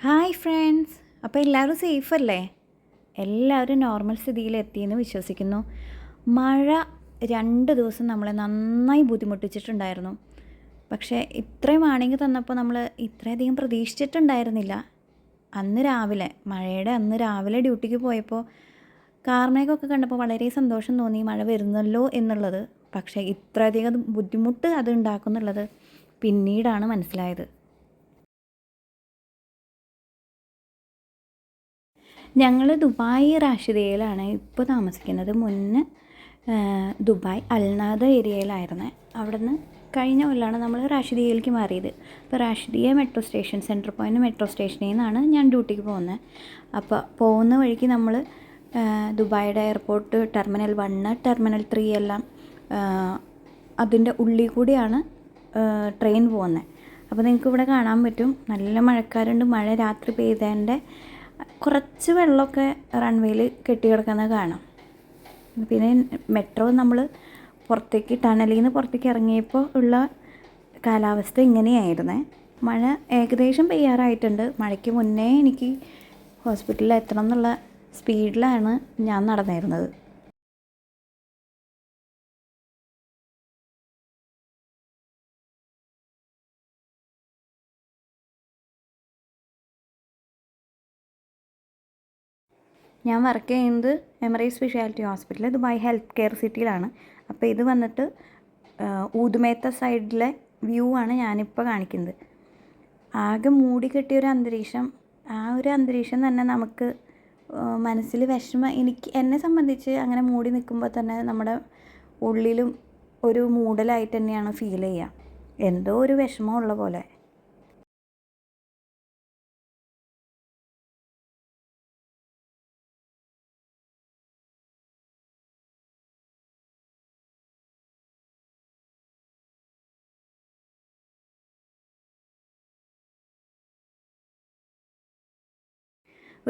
Hi friends അപ്പോൾ എല്ലാവരും safe അല്ലേ? എല്ലാവരും നോർമൽ സ്ഥിതിയിൽ എത്തിയെന്ന് വിശ്വസിക്കുന്നു. മഴ രണ്ട് ദിവസം നമ്മളെ നന്നായി ബുദ്ധിമുട്ടിച്ചിട്ടുണ്ടായിരുന്നു. പക്ഷേ ഇത്രയും വാണിംഗ് തന്നപ്പോൾ നമ്മൾ ഇത്രയധികം പ്രതീക്ഷിച്ചിട്ടുണ്ടായിരുന്നില്ല. അന്ന് രാവിലെ മഴയുടെ അന്ന് രാവിലെ ഡ്യൂട്ടിക്ക് പോയപ്പോൾ കാർമേഘമൊക്കെ കണ്ടപ്പോൾ വളരെ സന്തോഷം തോന്നി മഴ വരുന്നല്ലോ എന്നുള്ളത്. പക്ഷേ ഇത്രയധികം ബുദ്ധിമുട്ട് അത് ഉണ്ടാക്കുന്നുള്ളത് പിന്നീടാണ് മനസ്സിലായത്. ഞങ്ങൾ ദുബായ് റാഷിദയിലാണ് ഇപ്പോൾ താമസിക്കുന്നത്. മുന്നേ ദുബായ് അൽനാദ ഏരിയയിലായിരുന്നു. അവിടെ നിന്ന് കഴിഞ്ഞ കൊല്ലമാണ് നമ്മൾ റാഷിദിയയിലേക്ക് മാറിയത്. അപ്പോൾ Rashidiya metro station central point metro സ്റ്റേഷനിൽ നിന്നാണ് ഞാൻ ഡ്യൂട്ടിക്ക് പോകുന്നത്. അപ്പോൾ പോകുന്ന വഴിക്ക് നമ്മൾ ദുബായിയുടെ airport terminal one terminal three എല്ലാം അതിന്റെ ഉള്ളിൽ കൂടിയാണ് ട്രെയിൻ പോകുന്നത്. അപ്പോൾ നിങ്ങൾക്ക് ഇവിടെ കാണാൻ പറ്റും. നല്ല മഴക്കാരുണ്ട്. മഴ രാത്രി പെയ്തതിന്റെ കുറച്ച് വെള്ളമൊക്കെ റൺവേയിൽ കെട്ടിക്കിടക്കുന്നത് കാണാം. പിന്നെ മെട്രോ നമ്മൾ പുറത്തേക്ക് ടണലിൽ നിന്ന് പുറത്തേക്ക് ഇറങ്ങിയപ്പോൾ ഉള്ള കാലാവസ്ഥ ഇങ്ങനെയായിരുന്നേ. മഴ ഏകദേശം പെയ്യാറായിട്ടുണ്ട്. മഴയ്ക്ക് മുന്നേ എനിക്ക് ഹോസ്പിറ്റലിൽ എത്തണം എന്നുള്ള സ്പീഡിലാണ് ഞാൻ നടന്നിരുന്നത്. ഞാൻ വർക്ക് ചെയ്യുന്നത് എമറൈ speciality hospital Dubai health care സിറ്റിയിലാണ് അപ്പോൾ ഇത് വന്നിട്ട് ഊതുമേത്ത സൈഡിലെ വ്യൂ ആണ് ഞാനിപ്പോൾ കാണിക്കുന്നത്. ആകെ മൂടി കെട്ടിയ ഒരു അന്തരീക്ഷം. ആ ഒരു അന്തരീക്ഷം തന്നെ നമുക്ക് മനസ്സിൽ വിഷമം എനിക്ക് എന്നെ സംബന്ധിച്ച് അങ്ങനെ മൂടി നിൽക്കുമ്പോൾ തന്നെ നമ്മുടെ ഉള്ളിലും ഒരു മൂടലായിട്ട് തന്നെയാണ് ഫീൽ ചെയ്യുക. എന്തോ ഒരു വിഷമമുള്ള പോലെ.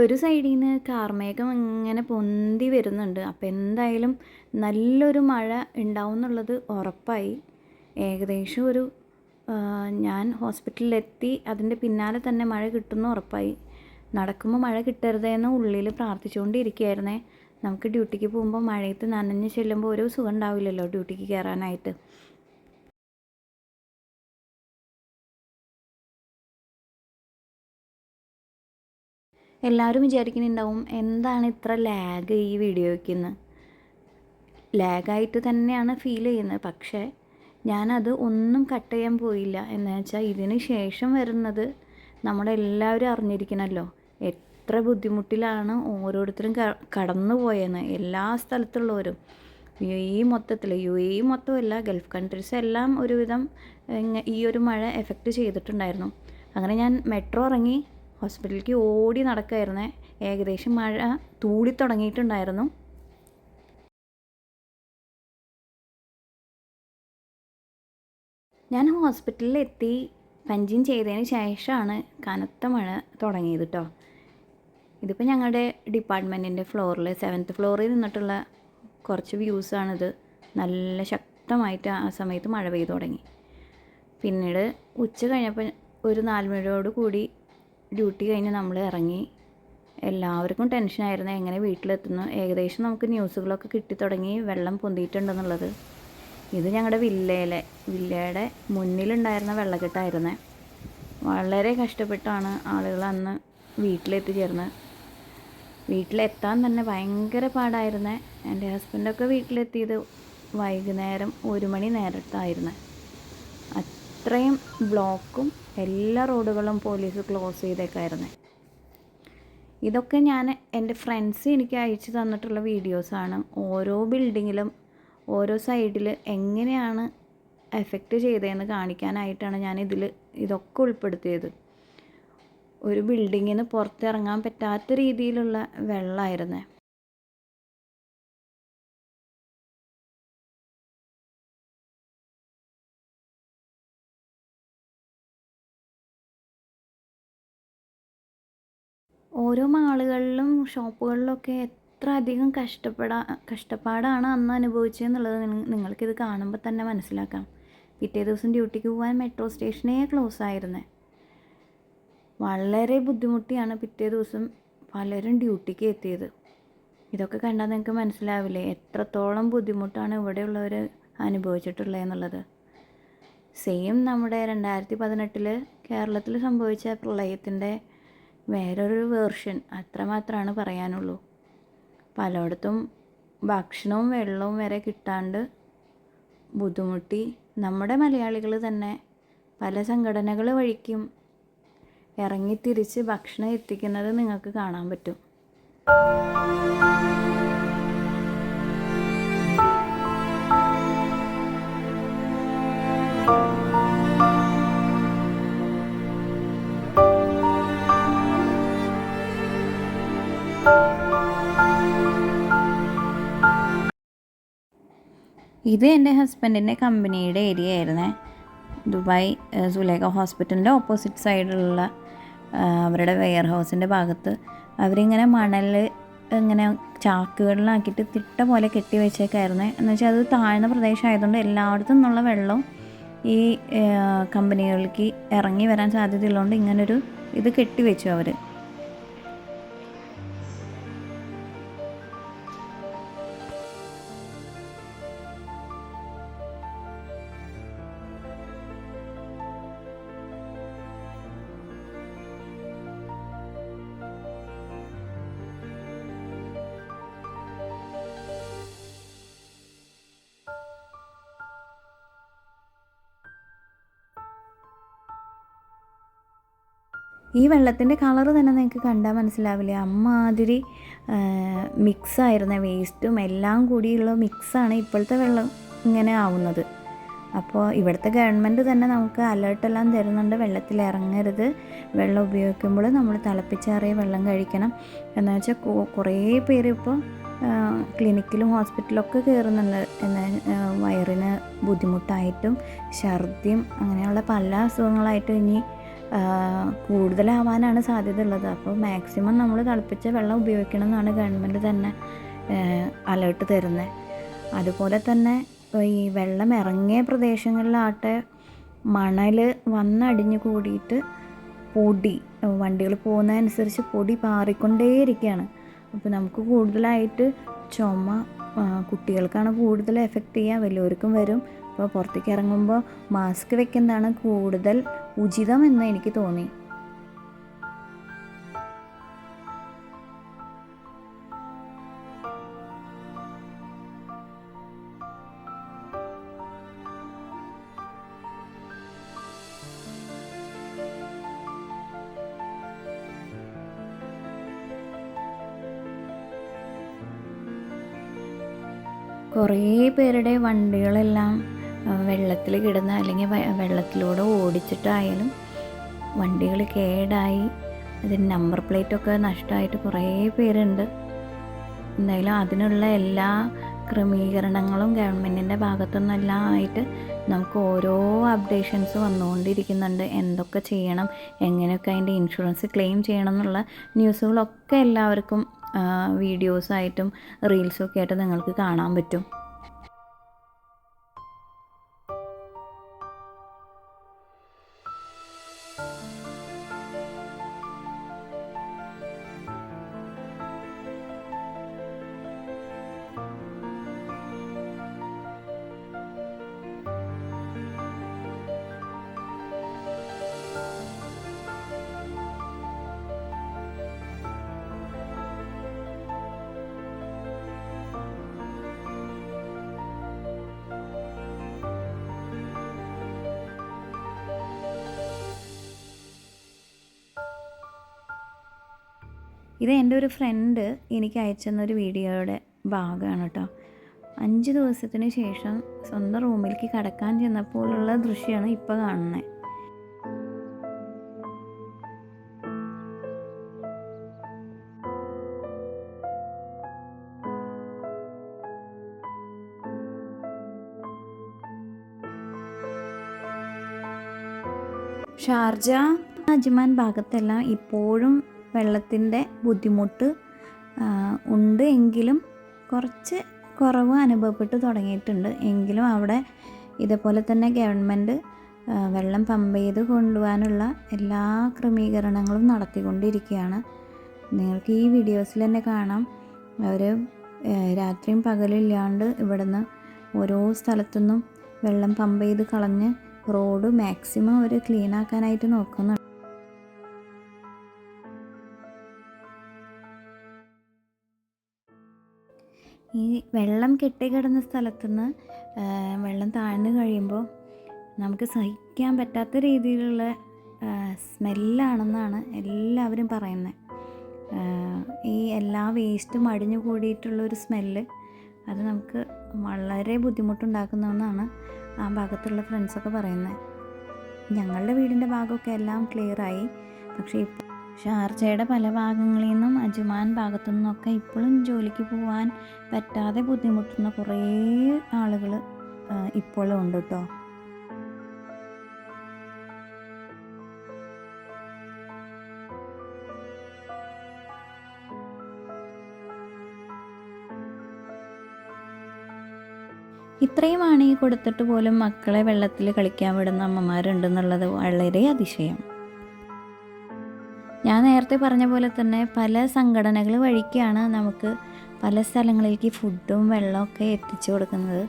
ഒരു സൈഡിൽ നിന്ന് കാർമേഘം ഇങ്ങനെ പൊന്തി വരുന്നുണ്ട്. അപ്പോൾ എന്തായാലും നല്ലൊരു മഴ ഉണ്ടാവും എന്നുള്ളത് ഉറപ്പായി. ഏകദേശം ഒരു ഞാൻ ഹോസ്പിറ്റലിലെത്തി അതിന്റെ പിന്നാലെ തന്നെ മഴ കിട്ടുന്നു ഉറപ്പായി. നടക്കുമ്പോൾ മഴ കിട്ടരുതെന്ന് ഉള്ളിൽ പ്രാർത്ഥിച്ചുകൊണ്ടിരിക്കുകയായിരുന്നേ. നമുക്ക് ഡ്യൂട്ടിക്ക് പോകുമ്പോൾ മഴയത്ത് നനഞ്ഞ് ചെല്ലുമ്പോൾ ഒരു സുഖം ഉണ്ടാവില്ലല്ലോ ഡ്യൂട്ടിക്ക് കയറാനായിട്ട്. എല്ലാവരും വിചാരിക്കുന്നുണ്ടാവും എന്താണ് ഇത്ര ലാഗ് ഈ വീഡിയോയ്ക്ക് ലാഗായിട്ട് തന്നെയാണ് ഫീൽ ചെയ്യുന്നത്. പക്ഷേ ഞാനത് ഒന്നും കട്ട് ചെയ്യാൻ പോയില്ല. എന്ന് വെച്ചാൽ ഇതിന് ശേഷം വരുന്നത് നമ്മളെല്ലാവരും അറിഞ്ഞിരിക്കണമല്ലോ എത്ര ബുദ്ധിമുട്ടിലാണ് ഓരോരുത്തരും കടന്നു പോയെന്ന്. എല്ലാ സ്ഥലത്തുള്ളവരും. യു എ മൊത്തത്തിൽ യു എ മൊത്തമല്ല ഗൾഫ് കൺട്രീസ് എല്ലാം ഒരുവിധം ഈ ഒരു മഴ എഫക്റ്റ് ചെയ്തിട്ടുണ്ടായിരുന്നു. അങ്ങനെ ഞാൻ മെട്രോ ഇറങ്ങി. ഹോസ്പിറ്റലിലേക്ക് ഓടി നടക്കായിരുന്നേ ഏകദേശം മഴ തൂളി തുടങ്ങിയിട്ടുണ്ടായിരുന്നു. ഞാൻ ഹോസ്പിറ്റലിൽ എത്തി പഞ്ചിങ് ചെയ്തതിന് ശേഷമാണ് കനത്ത മഴ തുടങ്ങിയത് കേട്ടോ ഇതിപ്പോൾ ഞങ്ങളുടെ ഡിപ്പാർട്ട്മെന്റിന്റെ ഫ്ലോറിൽ സെവൻത്ത് ഫ്ലോറിൽ നിന്നിട്ടുള്ള കുറച്ച് വ്യൂസാണിത് നല്ല ശക്തമായിട്ട് ആ സമയത്ത് മഴ പെയ്തു തുടങ്ങി. പിന്നീട് ഉച്ച കഴിഞ്ഞപ്പോൾ ഒരു നാല് കൂടി ഡ്യൂട്ടി കഴിഞ്ഞ് നമ്മൾ ഇറങ്ങി. എല്ലാവർക്കും ടെൻഷനായിരുന്നു എങ്ങനെ വീട്ടിലെത്തുന്നു? ഏകദേശം നമുക്ക് ന്യൂസുകളൊക്കെ കിട്ടി തുടങ്ങി. വെള്ളം പൊന്തിയിട്ടുണ്ടെന്നുള്ളത്. ഇത് ഞങ്ങളുടെ വില്ലയിലെ വില്ലയുടെ മുന്നിലുണ്ടായിരുന്ന വെള്ളക്കെട്ടായിരുന്നേ. വളരെ കഷ്ടപ്പെട്ടാണ് ആളുകൾ അന്ന് വീട്ടിലെത്തിച്ചേർന്ന് വീട്ടിലെത്താൻ തന്നെ ഭയങ്കര പാടായിരുന്നേ. എന്റെ ഹസ്ബൻഡൊക്കെ വീട്ടിലെത്തിയത് വൈകുന്നേരം ഒരു മണി നേരത്തായിരുന്നു. അത്രയും ബ്ലോക്കും എല്ലാ റോഡുകളും പോലീസ് ക്ലോസ് ചെയ്തേക്കായിരുന്നു. ഇതൊക്കെ ഞാൻ എന്റെ ഫ്രണ്ട്സ് എനിക്ക് അയച്ചു തന്നിട്ടുള്ള വീഡിയോസാണ്. ഓരോ ബിൽഡിങ്ങിലും ഓരോ സൈഡിൽ എങ്ങനെയാണ് എഫക്റ്റ് ചെയ്തതെന്ന് കാണിക്കാനായിട്ടാണ് ഞാൻ ഇതിൽ ഇതൊക്കെ ഉൾപ്പെടുത്തിയത്. ഒരു ബിൽഡിങ്ങിന് പുറത്തിറങ്ങാൻ പറ്റാത്ത രീതിയിലുള്ള വെള്ളമായിരുന്നേ ഓരോ മാളുകളിലും ഷോപ്പുകളിലൊക്കെ എത്ര അധികം കഷ്ടപ്പെടാ കഷ്ടപ്പാടാണ് അന്ന് അനുഭവിച്ചതെന്നുള്ളത് നിങ്ങൾക്കിത് കാണുമ്പോൾ തന്നെ മനസ്സിലാക്കാം. പിറ്റേ ദിവസം ഡ്യൂട്ടിക്ക് പോകാൻ മെട്രോ സ്റ്റേഷനേ ക്ലോസ് ആയിരുന്നെ വളരെ ബുദ്ധിമുട്ടിയാണ് പിറ്റേ ദിവസം പലരും ഡ്യൂട്ടിക്ക് എത്തിയത്. ഇതൊക്കെ കണ്ടാൽ നിങ്ങൾക്ക് മനസ്സിലാവില്ലേ? എത്രത്തോളം ബുദ്ധിമുട്ടാണ് ഇവിടെയുള്ളവർ അനുഭവിച്ചിട്ടുള്ളത് എന്നുള്ളത്. സെയിം നമ്മുടെ രണ്ടായിരത്തി പതിനെട്ടിൽ കേരളത്തിൽ സംഭവിച്ച പ്രളയത്തിന്റെ വേറൊരു വേർഷൻ. അത്രമാത്രമാണ് പറയാനുള്ളൂ. പലയിടത്തും ഭക്ഷണവും വെള്ളവും വരെ കിട്ടാണ്ട് ബുദ്ധിമുട്ടി. നമ്മുടെ മലയാളികൾ തന്നെ പല സംഘടനകൾ വഴിക്കും ഇറങ്ങി തിരിച്ച് ഭക്ഷണം എത്തിക്കുന്നത് നിങ്ങൾക്ക് കാണാൻ പറ്റും. ഇത് എന്റെ ഹസ്ബൻഡിന്റെ കമ്പനിയുടെ ഏരിയ ആയിരുന്നേ. ദുബായ് സുലേഖ ഹോസ്പിറ്റലിന്റെ ഓപ്പോസിറ്റ് സൈഡിലുള്ള അവരുടെ വെയർ ഹൗസിന്റെ ഭാഗത്ത്. അവരിങ്ങനെ മണൽ ഇങ്ങനെ ചാക്കുകളിലാക്കിയിട്ട് തിട്ട പോലെ കെട്ടി വെച്ചേക്കായിരുന്നേ. എന്ന് വെച്ചാൽ അത് താഴ്ന്ന പ്രദേശമായതുകൊണ്ട് എല്ലായിടത്തും നിന്നുള്ള വെള്ളം ഈ കമ്പനികൾക്ക് ഇറങ്ങി വരാൻ സാധ്യതയുള്ളതുകൊണ്ട് ഇങ്ങനൊരു ഇത് കെട്ടിവെച്ചു അവർ ഈ വെള്ളത്തിന്റെ കളർ തന്നെ നിങ്ങൾക്ക് കണ്ടാൽ മനസ്സിലാവില്ല? അമ്മാതിരി മിക്സായിരുന്ന വേസ്റ്റും എല്ലാം കൂടിയുള്ള മിക്സാണ് ഇപ്പോഴത്തെ വെള്ളം ഇങ്ങനെ ആവുന്നത്. അപ്പോൾ ഇവിടുത്തെ ഗവൺമെന്റ് തന്നെ നമുക്ക് അലേർട്ടെല്ലാം തരുന്നുണ്ട്. വെള്ളത്തിൽ ഇറങ്ങരുത്. വെള്ളം ഉപയോഗിക്കുമ്പോൾ നമ്മൾ തിളപ്പിച്ചാറിയ വെള്ളം കഴിക്കണം. എന്ന് വെച്ചാൽ കുറേ പേര് ഇപ്പോൾ ക്ലിനിക്കിലും ഹോസ്പിറ്റലൊക്കെ കയറുന്നുണ്ട്. എന്ന വയറിന് ബുദ്ധിമുട്ടായിട്ടും ഛർദിയും അങ്ങനെയുള്ള പല അസുഖങ്ങളായിട്ടും ഇനി കൂടുതലാവാനാണ് സാധ്യത ഉള്ളത് അപ്പോൾ മാക്സിമം നമ്മൾ തിളപ്പിച്ച വെള്ളം ഉപയോഗിക്കണം എന്നാണ് ഗവൺമെന്റ് തന്നെ അലേർട്ട് തരുന്നത് അതുപോലെ തന്നെ ഈ വെള്ളം ഇറങ്ങിയ പ്രദേശങ്ങളിലാട്ടെ മണൽ വന്നടിഞ്ഞു കൂടിയിട്ട് പൊടി വണ്ടികൾ പോകുന്നതനുസരിച്ച് പൊടി പാറിക്കൊണ്ടേയിരിക്കുകയാണ് അപ്പോൾ നമുക്ക് കൂടുതലായിട്ട് ചുമ കുട്ടികൾക്കാണ് കൂടുതൽ എഫക്റ്റ് ചെയ്യുക വലിയവർക്കും വരും. അപ്പോൾ പുറത്തേക്ക് ഇറങ്ങുമ്പോൾ മാസ്ക് വെക്കുന്നതാണ് കൂടുതൽ ഉചിതം എന്ന് എനിക്ക് തോന്നി. കുറേ പേരുടെ വണ്ടികളെല്ലാം വെള്ളത്തിൽ കിടന്ന അല്ലെങ്കിൽ വെള്ളത്തിലൂടെ ഓടിച്ചിട്ടായാലും വണ്ടികൾ കേടായി. അതിന് നമ്പർ പ്ലേറ്റൊക്കെ നഷ്ടമായിട്ട് കുറേ പേരുണ്ട്. എന്തായാലും അതിനുള്ള എല്ലാ ക്രമീകരണങ്ങളും ഗവൺമെന്റിന്റെ ഭാഗത്തുനിന്നെല്ലാം ആയിട്ട് നമുക്ക് ഓരോ അപ്ഡേഷൻസ് വന്നുകൊണ്ടിരിക്കുന്നുണ്ട്. എന്തൊക്കെ ചെയ്യണം എങ്ങനെയൊക്കെ അതിന്റെ ഇൻഷുറൻസ് ക്ലെയിം ചെയ്യണം എന്നുള്ള ന്യൂസുകളൊക്കെ എല്ലാവർക്കും വീഡിയോസായിട്ടും റീൽസൊക്കെ ആയിട്ട് നിങ്ങൾക്ക് കാണാൻ പറ്റും. ഇത് എന്റെ ഒരു ഫ്രണ്ട് എനിക്ക് അയച്ചെന്നൊരു വീഡിയോയുടെ ഭാഗമാണ് കേട്ടോ അഞ്ച് ദിവസത്തിന് ശേഷം സ്വന്തം റൂമിലേക്ക് കടക്കാൻ ചെന്നപ്പോഴുള്ള ദൃശ്യമാണ് ഇപ്പോൾ കാണുന്നത് ഷാർജ അജ്മാൻ ഭാഗത്തെല്ലാം ഇപ്പോഴും വെള്ളത്തിന്റെ ബുദ്ധിമുട്ട് ഉണ്ട് എങ്കിലും കുറച്ച് കുറവ് അനുഭവപ്പെട്ട് തുടങ്ങിയിട്ടുണ്ട്. എങ്കിലും അവിടെ ഇതേപോലെ തന്നെ ഗവൺമെന്റ് വെള്ളം പമ്പ് ചെയ്ത് കൊണ്ടുപോകാനുള്ള എല്ലാ ക്രമീകരണങ്ങളും നടത്തിക്കൊണ്ടിരിക്കുകയാണ്. നിങ്ങൾക്ക് ഈ വീഡിയോസിൽ തന്നെ കാണാം. അവർ രാത്രിയും പകലില്ലാണ്ട് ഇവിടുന്ന് ഓരോ സ്ഥലത്തുനിന്നും വെള്ളം പമ്പ് ചെയ്ത് കളഞ്ഞ് റോഡ് മാക്സിമം അവർ ക്ലീൻ ആക്കാനായിട്ട് നോക്കുന്നുണ്ട്. ഈ വെള്ളം കെട്ടിക്കിടന്ന സ്ഥലത്തുനിന്ന് വെള്ളം താഴ്ന്നു കഴിയുമ്പോൾ നമുക്ക് സഹിക്കാൻ പറ്റാത്ത രീതിയിലുള്ള സ്മെല്ലാണെന്നാണ് എല്ലാവരും പറയുന്നത്. ഈ എല്ലാ വേസ്റ്റും അടിഞ്ഞു കൂടിയിട്ടുള്ള ഒരു സ്മെല്ല് അത് നമുക്ക് വളരെ ബുദ്ധിമുട്ടുണ്ടാക്കുന്നതെന്നാണ് ആ ഭാഗത്തുള്ള ഫ്രണ്ട്സൊക്കെ പറയുന്നത്. ഞങ്ങളുടെ വീടിന്റെ ഭാഗമൊക്കെ എല്ലാം ക്ലിയറായി പക്ഷേ ഇപ്പോൾ ഷാർജയുടെ പല ഭാഗങ്ങളിൽ നിന്നും അജുമാൻ ഭാഗത്തു നിന്നൊക്കെ ഇപ്പോഴും ജോലിക്ക് പോകാൻ പറ്റാതെ ബുദ്ധിമുട്ടുന്ന കുറേ ആളുകൾ ഇപ്പോഴും ഉണ്ട് കേട്ടോ ഇത്രയും ഈ കൊടുത്തിട്ട് പോലും മക്കളെ വെള്ളത്തിൽ കളിക്കാൻ വിടുന്ന അമ്മമാരുണ്ടെന്നുള്ളത് വളരെ അതിശയം. ഞാൻ നേരത്തെ പറഞ്ഞ പോലെ തന്നെ പല സംഘടനകൾ വഴിക്കാണ് നമുക്ക് പല സ്ഥലങ്ങളിലേക്ക് ഫുഡും വെള്ളമൊക്കെ എത്തിച്ചു കൊടുക്കുന്നത്.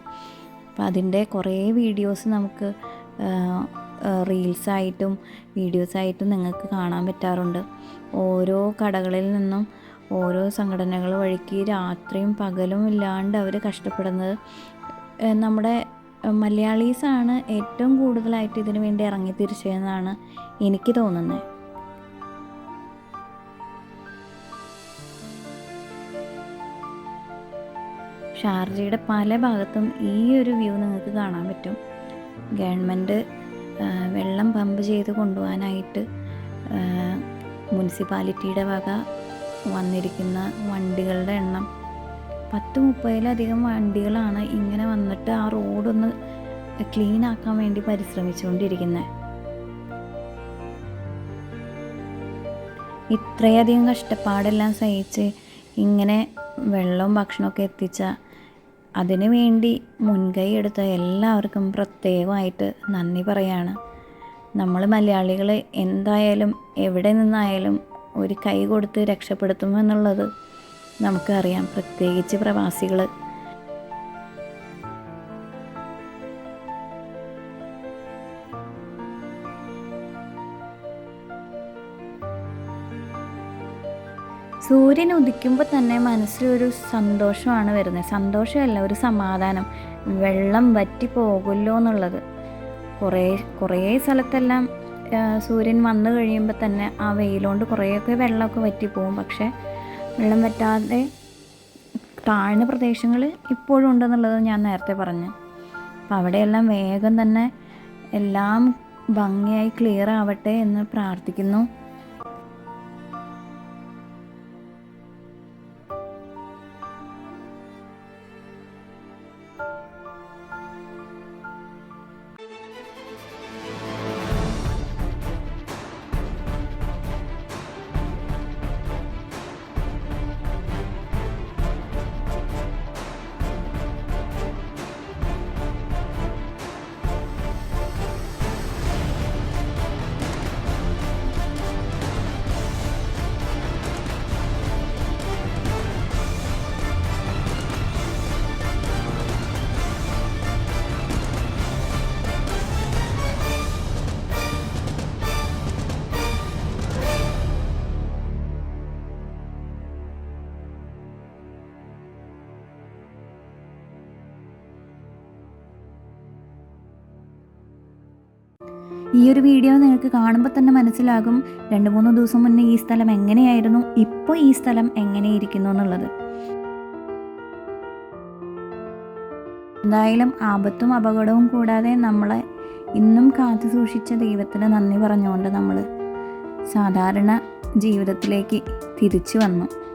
അപ്പം അതിന്റെ കുറേ വീഡിയോസ് നമുക്ക് റീൽസായിട്ടും വീഡിയോസായിട്ടും നിങ്ങൾക്ക് കാണാൻ പറ്റാറുണ്ട്. ഓരോ കടകളിൽ നിന്നും ഓരോ സംഘടനകൾ വഴിക്ക് രാത്രിയും പകലും ഇല്ലാണ്ട് അവർ കഷ്ടപ്പെടുന്നത് നമ്മുടെ മലയാളീസാണ് ഏറ്റവും കൂടുതലായിട്ട് ഇതിനു വേണ്ടി ഇറങ്ങി തിരിച്ചതെന്നാണ് എനിക്ക് തോന്നുന്നത്. ഷാർജയുടെ പല ഭാഗത്തും ഈ ഒരു വ്യൂ നിങ്ങൾക്ക് കാണാൻ പറ്റും. ഗവൺമെന്റ് വെള്ളം പമ്പ് ചെയ്ത് കൊണ്ടുപോകാനായിട്ട് മുനിസിപ്പാലിറ്റിയുടെ വക വന്നിരിക്കുന്ന വണ്ടികളുടെ എണ്ണം പത്ത് മുപ്പതിലധികം വണ്ടികളാണ് ഇങ്ങനെ വന്നിട്ട് ആ റോഡൊന്ന് ക്ലീൻ ആക്കാൻ വേണ്ടി പരിശ്രമിച്ചുകൊണ്ടിരിക്കുന്നത് ഇത്രയധികം കഷ്ടപ്പാടെല്ലാം സഹിച്ച് ഇങ്ങനെ വെള്ളവും ഭക്ഷണമൊക്കെ എത്തിച്ച അതിനു വേണ്ടി മുൻകൈ എടുത്ത എല്ലാവർക്കും പ്രത്യേകമായിട്ട് നന്ദി പറയാണ്. നമ്മൾ മലയാളികൾ എന്തായാലും എവിടെ നിന്നായാലും ഒരു കൈ കൊടുത്ത് രക്ഷപ്പെടുത്തുമെന്നുള്ളത് നമുക്കറിയാം. പ്രത്യേകിച്ച് പ്രവാസികൾ സൂര്യൻ ഉദിക്കുമ്പോൾ തന്നെ മനസ്സിലൊരു സന്തോഷമാണ് വരുന്നത്. സന്തോഷമല്ല ഒരു സമാധാനം. വെള്ളം വറ്റി പോകുമല്ലോ എന്നുള്ളത്. കുറേ കുറേ സ്ഥലത്തെല്ലാം സൂര്യൻ വന്നു കഴിയുമ്പോൾ തന്നെ ആ വെയിലുകൊണ്ട് കുറേയൊക്കെ വെള്ളമൊക്കെ വറ്റിപ്പോവും പക്ഷേ വെള്ളം വറ്റാതെ താഴ്ന്ന പ്രദേശങ്ങൾ ഇപ്പോഴും ഉണ്ടെന്നുള്ളത് ഞാൻ നേരത്തെ പറഞ്ഞു. അപ്പം അവിടെയെല്ലാം വേഗം തന്നെ എല്ലാം ഭംഗിയായി ക്ലിയർ ആവട്ടെ എന്ന് പ്രാർത്ഥിക്കുന്നു. ഈ ഒരു വീഡിയോ നിങ്ങൾക്ക് കാണുമ്പോൾ തന്നെ മനസ്സിലാകും രണ്ട് മൂന്ന് ദിവസം മുന്നേ ഈ സ്ഥലം എങ്ങനെയായിരുന്നു ഇപ്പോൾ ഈ സ്ഥലം എങ്ങനെയിരിക്കുന്നു എന്നുള്ളത്. എന്തായാലും ആപത്തും അപകടവും കൂടാതെ നമ്മളെ ഇന്നും കാത്തു സൂക്ഷിച്ച ദൈവത്തിന് നന്ദി പറഞ്ഞുകൊണ്ട് നമ്മൾ സാധാരണ ജീവിതത്തിലേക്ക് തിരിച്ചു വന്നു.